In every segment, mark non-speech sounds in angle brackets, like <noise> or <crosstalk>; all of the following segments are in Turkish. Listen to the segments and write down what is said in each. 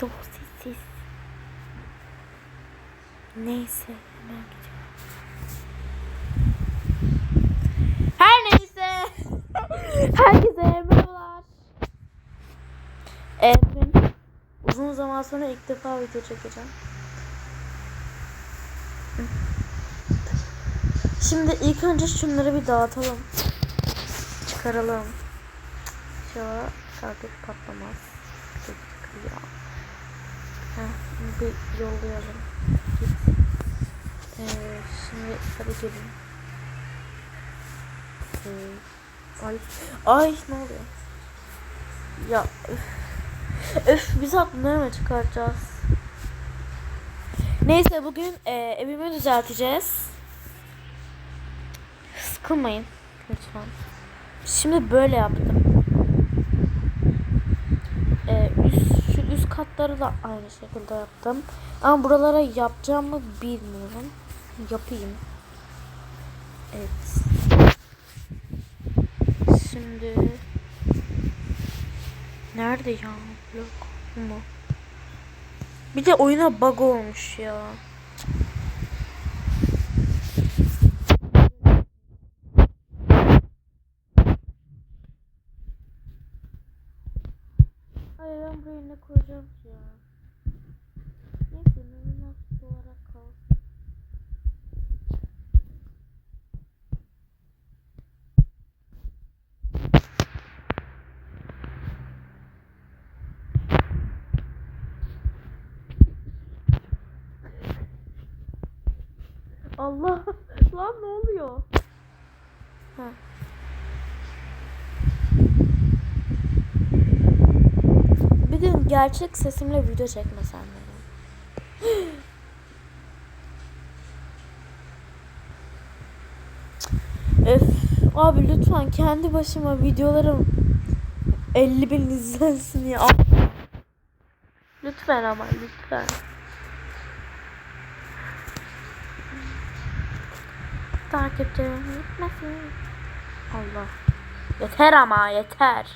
Sosissiz. Neyse hemen gidiyorum. Her neyse. <laughs> Herkese merhabalar. Evet bugün uzun zaman sonra ilk defa video çekeceğim. Şimdi ilk önce şunları bir dağıtalım. Çıkaralım. Şöyle kalkıp patlamaz. Dur, Ya. Heh, bunu bir yollayalım. Ee, şimdi hadi gelin. Ee, ay. Ay ne oluyor? Ya öf. Öf biz bunları mı çıkaracağız? Neyse bugün e, evimi düzelteceğiz. Sıkılmayın lütfen. Şimdi böyle yaptım. Ee, üst, şu üst katları da aynı şekilde yaptım. Ama buralara yapacağımı bilmiyorum. Yapayım. Evet. Şimdi nerede ya blok mu? Bir de oyuna bug olmuş ya. Ne koyacağım ya? Neyse ne nasıl olarak kalsın. Allah <laughs> lan ne oluyor? Ha. Bir gün gerçek sesimle video çekmesem dedim. Öf abi lütfen kendi başıma videolarım 50 bin izlensin ya. Lütfen ama lütfen. Takipçilerim gitmesin. Allah. Yeter ama yeter.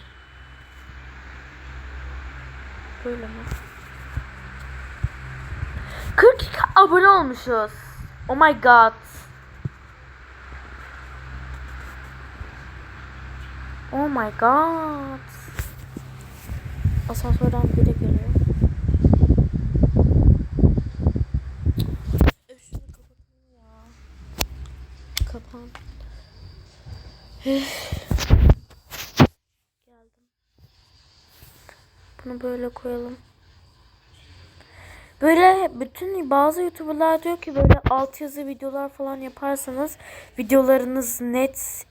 Böyle mi? 42 abone olmuşuz. Oh my god. Oh my god. Asansörden biri geliyor. Kapan. Bunu böyle koyalım. Böyle bütün bazı youtuberlar diyor ki böyle altyazı videolar falan yaparsanız videolarınız net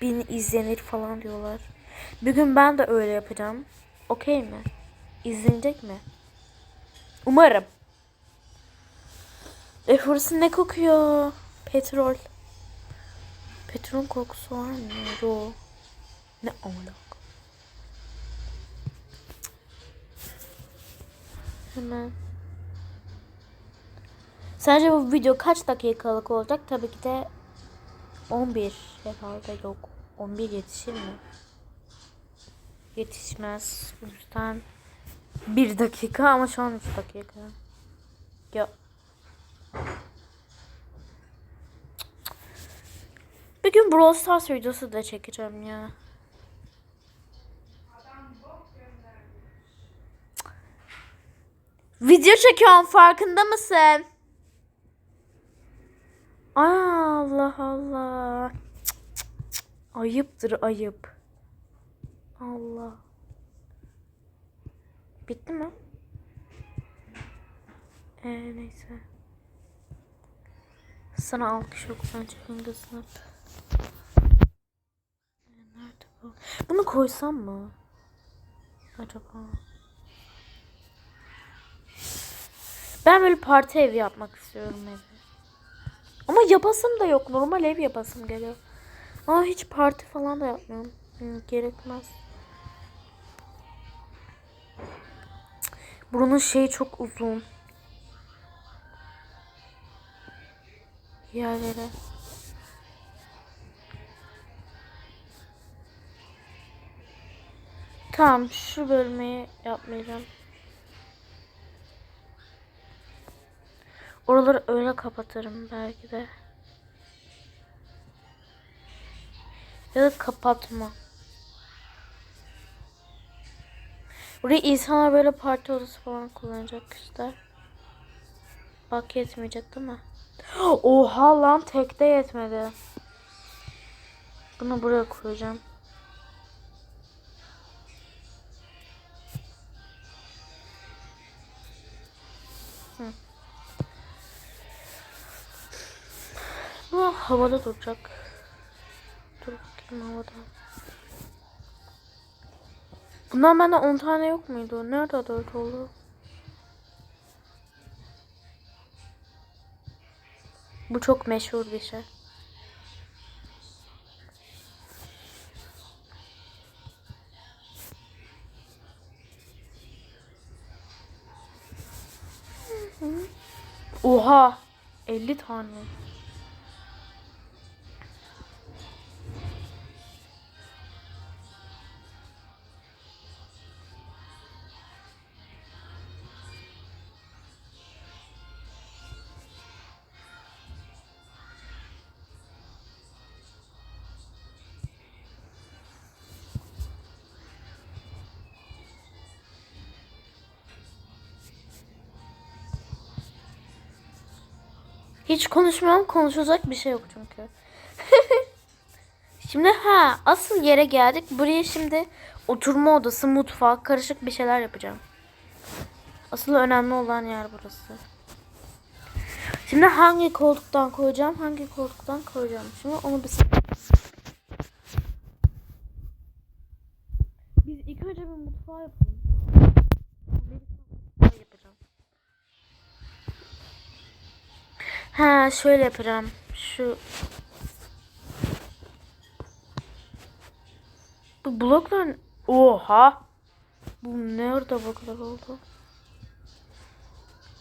bin izlenir falan diyorlar. Bir gün ben de öyle yapacağım. Okey mi? İzlenecek mi? Umarım. E burası ne kokuyor? Petrol. Petrol kokusu var mı? Ne alaka? Hemen. Sence bu video kaç dakikalık olacak? Tabii ki de 11 herhalde yok. 11 yetişir mi? Yetişmez. Bu yüzden 1 dakika ama şu an 3 dakika. Ya. Bir gün Brawl Stars videosu da çekeceğim ya. Video çekiyorum farkında mısın? Allah Allah. Ayıptır ayıp. Allah. Bitti mi? Ee, neyse. Sana alkış yok bence. Ee, Nerede bu? Bunu koysam mı? Acaba? Ben böyle parti evi yapmak istiyorum evi. Ama yapasım da yok. Normal ev yapasım geliyor. Ama hiç parti falan da yapmıyorum. Hı, gerekmez. Bunun şeyi çok uzun. Yerlere. Tamam şu bölmeyi yapmayacağım. Oraları öyle kapatırım belki de. Ya da kapatma. Burayı insanlar böyle parti odası falan kullanacak işte. Bak yetmeyecek değil mi? <gasps> Oha lan tekte yetmedi. Bunu buraya koyacağım. Havada duracak. Dur bakayım havada. Bundan bende 10 tane yok muydu? Nerede 4 oldu? Bu çok meşhur bir şey. Oha! 50 tane. Hiç konuşmuyorum. Konuşacak bir şey yok çünkü. <laughs> şimdi ha asıl yere geldik. Buraya şimdi oturma odası, mutfak, karışık bir şeyler yapacağım. Asıl önemli olan yer burası. Şimdi hangi koltuktan koyacağım, hangi koltuktan koyacağım. Şimdi onu bir Biz ilk önce bir mutfağı yapalım. Ha şöyle yapacağım. Şu Bu bloklar Oha. Bu nerede bu kadar oldu?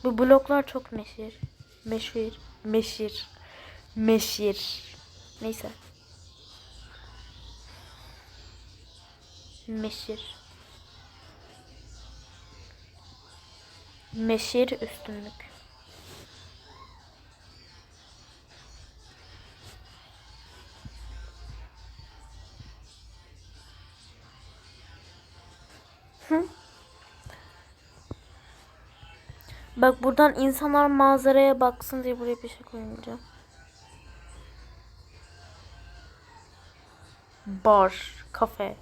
Bu bloklar çok meşhur. Meşhur. Meşhur. Meşhur. Neyse. Meşhur. Meşhur üstünlük. Bak buradan insanlar manzaraya baksın diye buraya bir şey koymayacağım. Bar, kafe.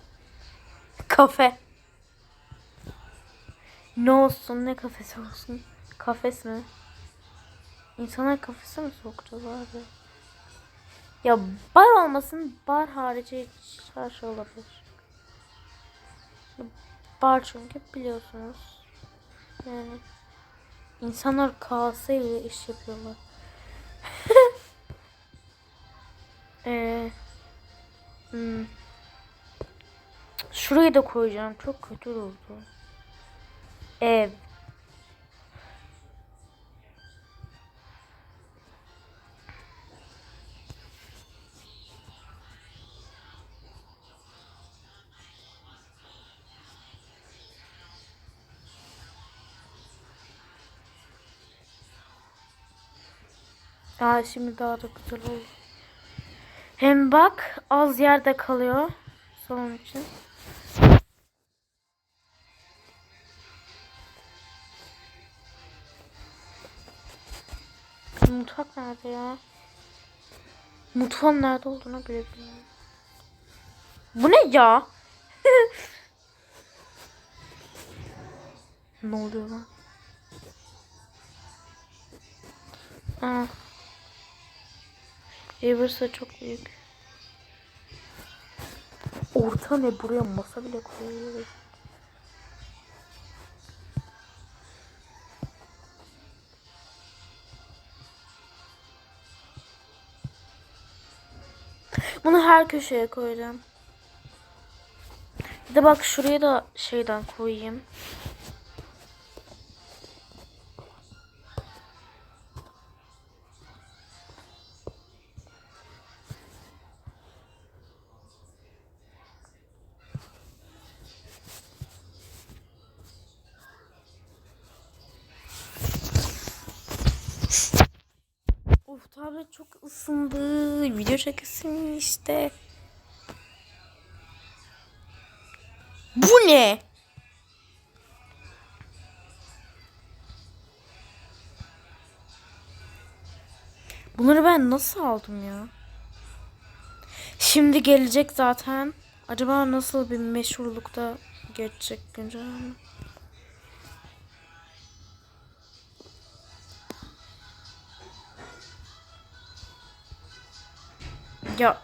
Kafe. Ne olsun, ne kafesi olsun? Kafes mi? İnsanlar kafese mi sokacağız abi? Ya bar olmasın, bar harici her şey olabilir. Bar çünkü biliyorsunuz. Yani insanlar kasayla iş yapıyorlar. <laughs> ee, hmm. Şurayı da koyacağım. Çok kötü oldu. Ev. Aa şimdi daha da güzel oldu. Hem bak az yerde kalıyor salon için. Mutfak nerede ya? Mutfağın nerede olduğunu bile bilmiyorum. Bu ne ya? <laughs> ne oluyor lan? Aa. Eversa çok büyük. Orta ne buraya masa bile koyuyoruz. Bunu her köşeye koyacağım. Bir de bak şuraya da şeyden koyayım. Çok ısındı. Video çekesim işte. Bu ne? Bunları ben nasıl aldım ya? Şimdi gelecek zaten. Acaba nasıl bir meşhurlukta geçecek güncelleme? Ya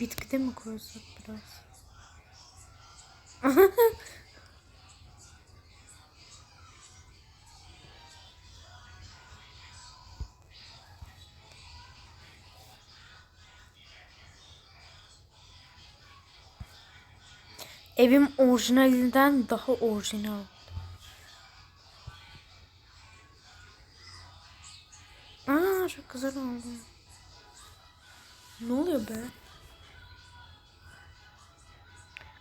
bitkide mi koysak biraz? <laughs> Evim orijinalinden daha orijinal.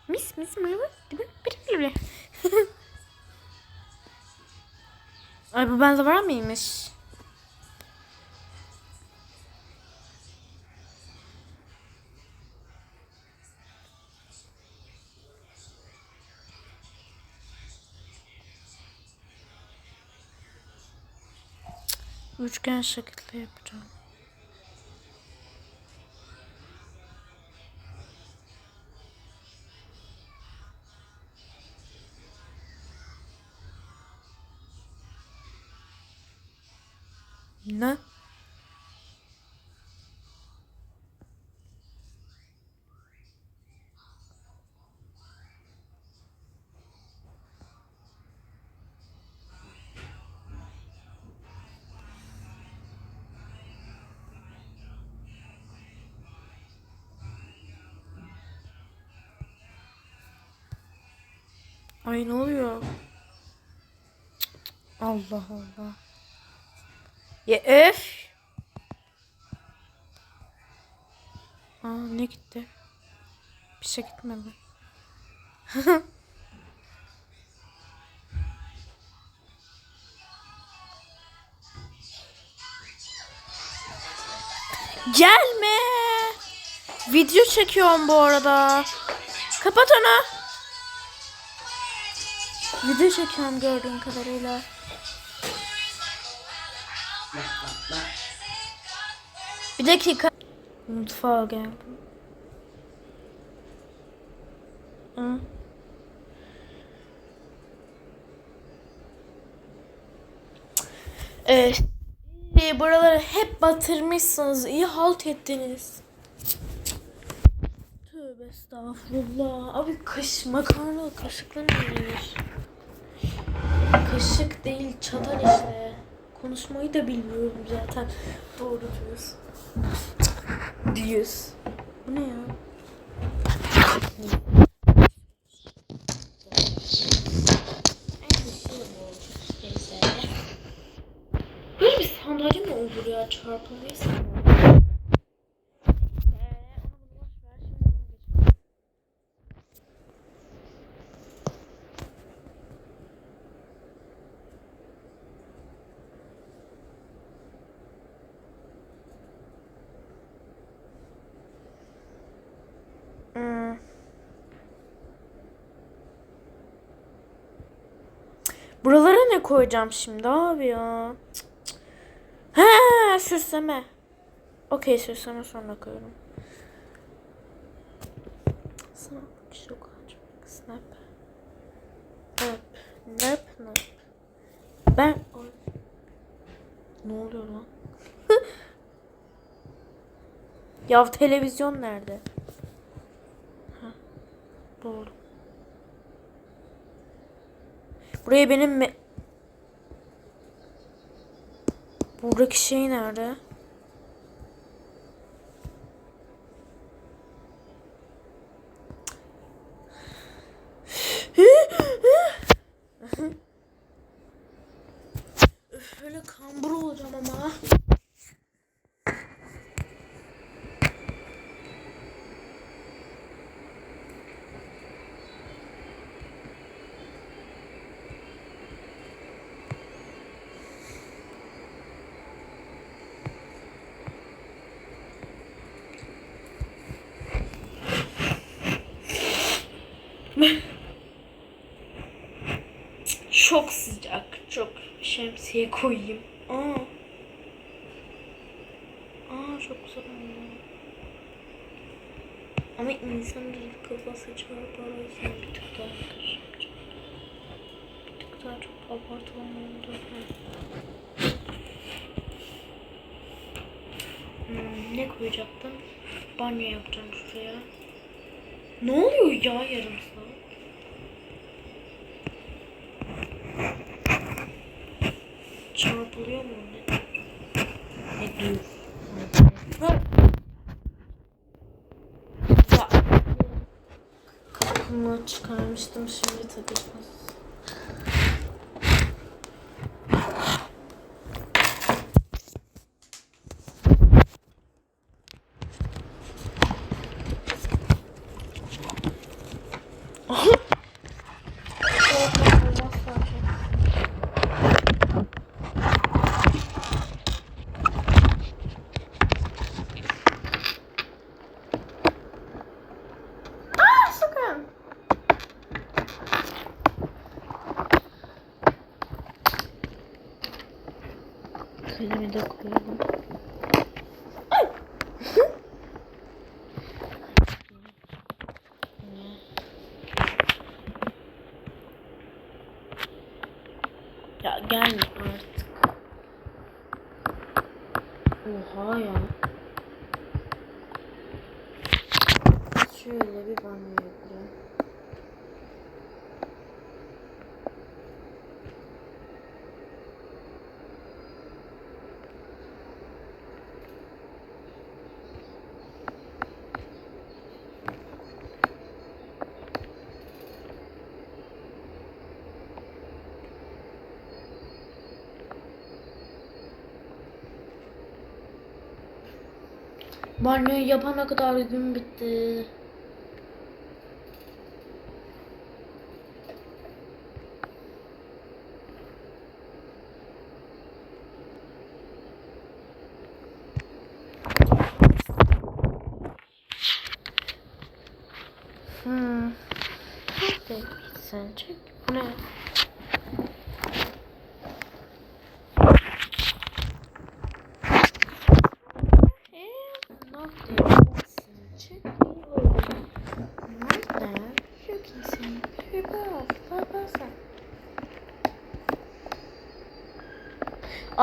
Mis mis merhaba. Bile bile bile. Ay bu bende var mıymış? Üçgen şekilde yapacağım. Ne? Ay ne oluyor? Allah Allah. Ya öf. Aa ne gitti? Bir şey gitmedi. <laughs> Gelme. Video çekiyorum bu arada. Kapat onu. Video çekiyorum gördüğün kadarıyla. Bir dakika. Mutfağa geldim. Hı. Evet. Ee, buraları hep batırmışsınız. İyi halt ettiniz. Tövbe estağfurullah. Abi kaş makarna kaşıkla ne? Kaşık değil çatal işte. Konuşmayı da bilmiyorum zaten. Doğru diyorsun. Diyoruz. Bu ne ya? Böyle bir sandalye mi olur ya çarpılmayı sevmiyorum. Hmm. Buralara ne koyacağım şimdi abi ya? Cık cık. He süsleme. Okey sesini sonra koyuyorum. Snap. Çok. Snap. Nap. Nap. Nap. Ben... Ne oluyor lan? <laughs> ya televizyon nerede? Ha, doğru. Buraya benim me- Buradaki şey nerede? Öf, Böyle kambur olacağım ama. Çok sıcak. Çok şemsiye koyayım. Aa. Aa çok güzel oldu. Ama insanın kafası çarpar o yüzden bir tık daha karışık. Bir tık daha çok abartılan oldu. Hmm, ne koyacaktım? Banyo yapacağım şuraya. Ne oluyor ya yarım saat? Çarpılıyor mu ne? Ne diyor? Ha. Ya. Kapımı çıkarmıştım şimdi takacağız. Olmaz zaten. Aa sakın. Kalemi de koyalım. Ay! Ya gelme artık. Oha ya. Şöyle bir banyo yapacağım. Banyoyu yapana kadar gün bitti. Hmm. Sen çek. Bu? Ne yapıyorsun? Çek. Nerede? Yok insan. Bir bak. Bak bak sen.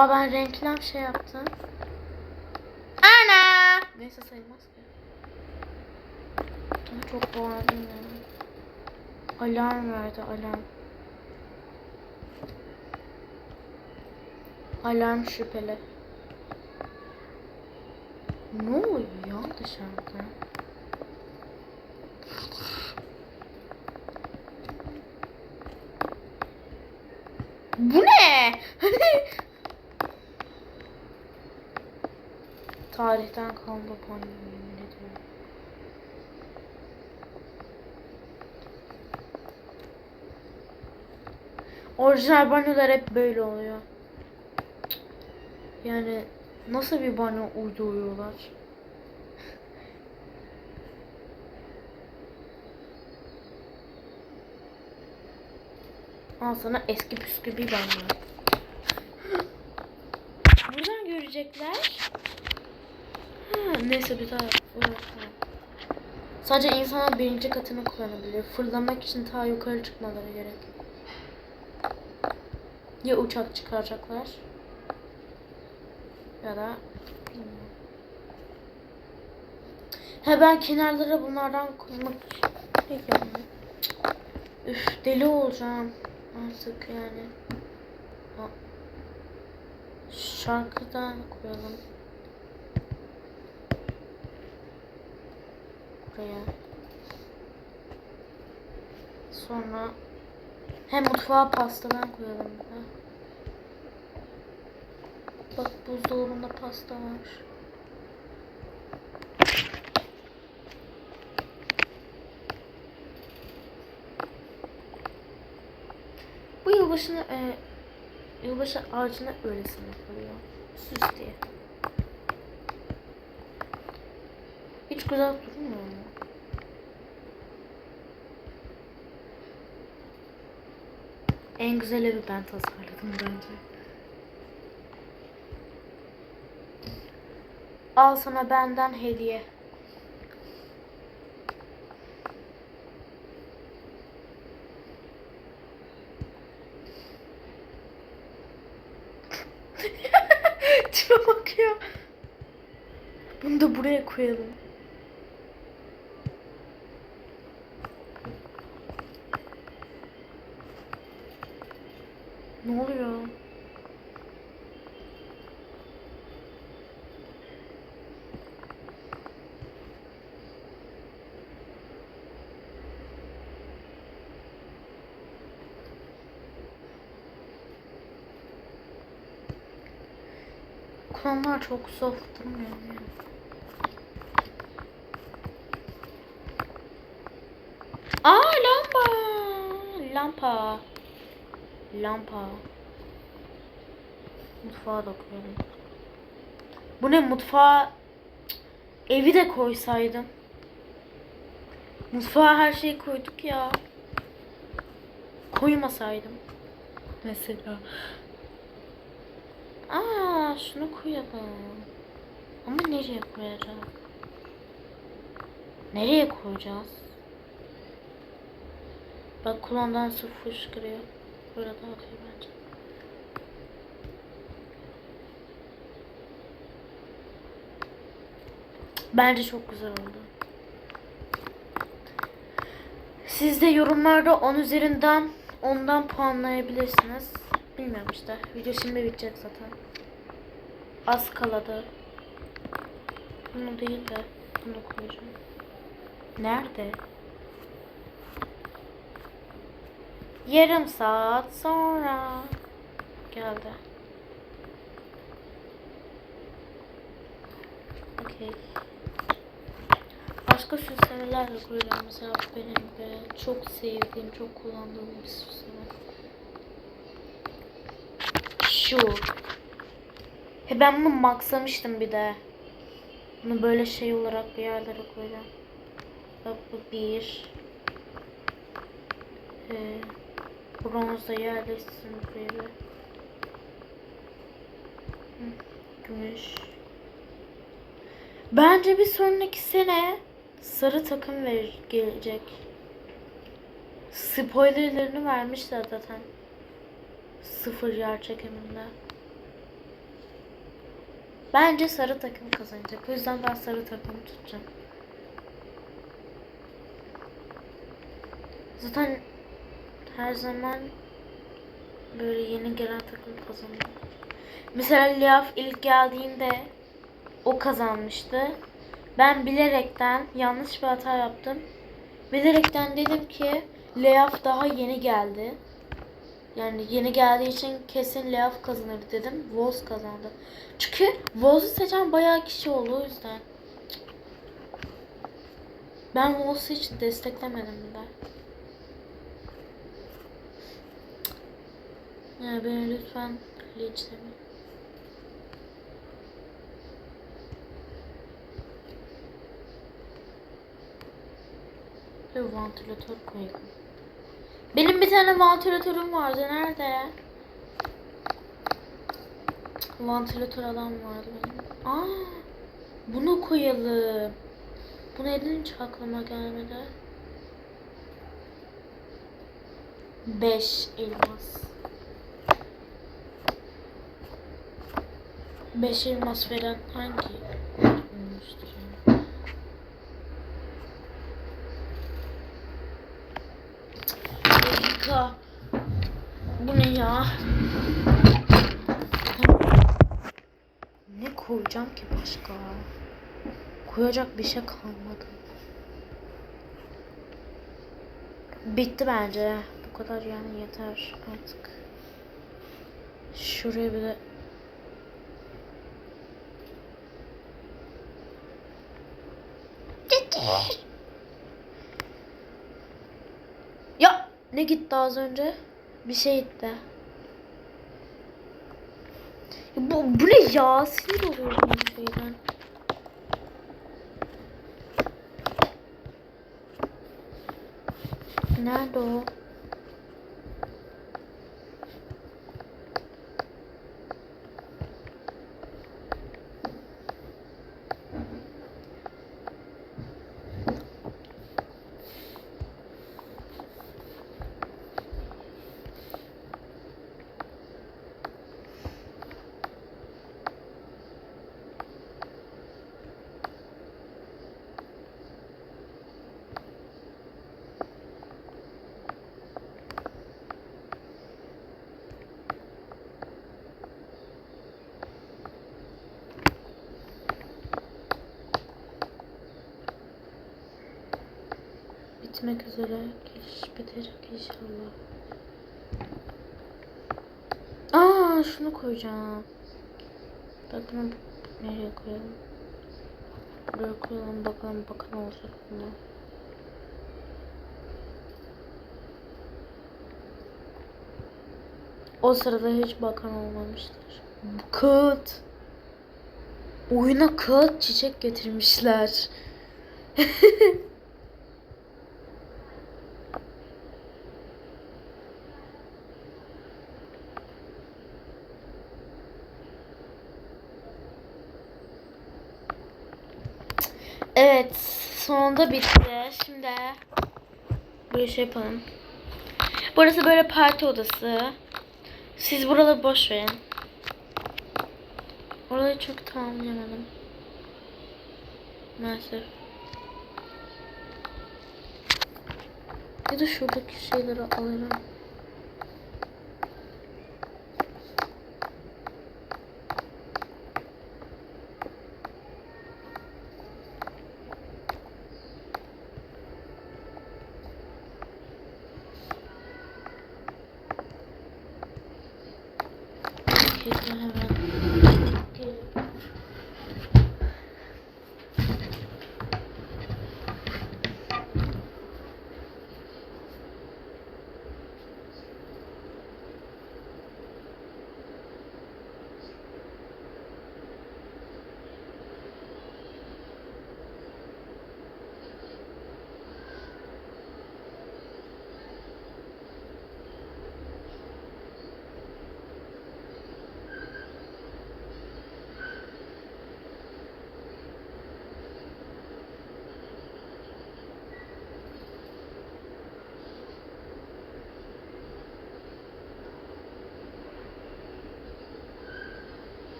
Aa ben renklem şey yaptım. Ana! Neyse sayılmaz ki. Çok bağırdım ya. Alarm verdi alarm. Alarm şüpheli. Ne oluyor ya dışarıda? Bu ne? Tarihten kalma ediyorum. Orijinal banyolar hep böyle oluyor. Yani nasıl bir banyo uyduruyorlar? Al sana eski püskü bir banyo. Buradan görecekler. Neyse bir daha. Sadece insanlar birinci katını kullanabilir. Fırlamak için ta yukarı çıkmaları gerek. Ya uçak çıkaracaklar ya da. He ben kenarlara bunlardan koymak istiyorum. Üf deli olacağım artık yani. Şarkıdan koyalım. Buraya. Sonra hem mutfağa pastadan koyalım. de. Bak buzdolabında pasta var. Bu yılbaşını e, yılbaşı ağacına öylesine koyuyor. Süs diye. Hiç güzel durmuyor mu? En güzel evi ben tasarladım bence. Al sana benden hediye. <laughs> Tipe bakıyor. Bunu da buraya koyalım. Ne oluyor? Klonlar çok soft durmuyor. Aa lamba. Lampa. Lampa. Mutfağa da koyalım. Bu ne mutfağa evi de koysaydım. Mutfağa her şeyi koyduk ya. Koymasaydım. Mesela. Aa şunu koyalım. Ama nereye koyacağız? Nereye koyacağız? Bak kulağından su fışkırıyor. Böyle dağıtıyor bence. Bence çok güzel oldu. Siz de yorumlarda 10 üzerinden 10'dan puanlayabilirsiniz. Bilmiyorum işte. Video şimdi bitecek zaten. Az kaladı. Bunu değil de bunu koyacağım. Nerede? Yarım saat sonra geldi. Okey. Başka süslemeler de koyacağım. Mesela benim de çok sevdiğim, çok kullandığım bir süsleme. Şu. He ben bunu maxlamıştım bir de. Bunu böyle şey olarak bir yerlere koyacağım. Bak bu bir. Ee, bronzda yerleşsin buraya Gümüş. Bence bir sonraki sene sarı takım ver gelecek. Spoilerlerini vermişler zaten. Sıfır yer çekiminde. Bence sarı takım kazanacak. O yüzden ben sarı takımı tutacağım. Zaten her zaman böyle yeni gelen takım kazanıyor. Mesela Liaf ilk geldiğinde o kazanmıştı. Ben bilerekten yanlış bir hata yaptım. Bilerekten dedim ki Leaf daha yeni geldi. Yani yeni geldiği için kesin Leaf kazanır dedim. Voz kazandı. Çünkü Voz'u seçen bayağı kişi oldu o yüzden. Ben Voz'u hiç desteklemedim bile. Yani beni lütfen linçlemeyin. Bir vantilatör koyalım. Benim bir tane vantilatörüm vardı. Nerede? Vantilatör adam vardı benim. Aa. Bunu koyalım. Bu neden hiç aklıma gelmedi? 5 elmas. 5 elmas veren hangi olmuştur? yani? Dakika. Bu ne ya? Ne koyacağım ki başka? Koyacak bir şey kalmadı. Bitti bence. Bu kadar yani yeter artık. Şuraya bir de Ya ne gitti az önce? Bir şey gitti. Bu, bu ne ya? Sinir oluyorum bu şeyden. Nerede o? Bitmek üzere. Geliş bitecek inşallah. Aa şunu koyacağım. Bak bunu nereye koyalım? Buraya koyalım bakalım bakalım olacak mı? O sırada hiç bakan olmamıştır. Kağıt. Oyuna kağıt çiçek getirmişler. <laughs> Evet, sonunda bitti. Şimdi böyle şey yapalım. Burası böyle parti odası. Siz buraları boş verin. Orayı çok tamamlayamadım. Maalesef. Ya da şuradaki şeyleri alırım. Kesin hemen.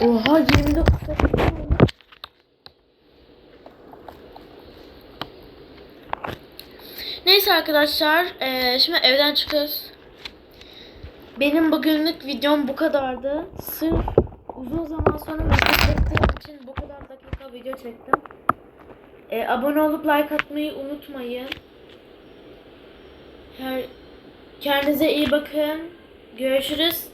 Oha 29 dakika olmuş. Neyse arkadaşlar eee, şimdi evden çıkıyoruz. Benim bugünlük videom bu kadardı. Sırf uzun zaman sonra video çektiğim için bu kadar dakika video çektim. Eee, abone olup like atmayı unutmayın. Her, kendinize iyi bakın. Görüşürüz.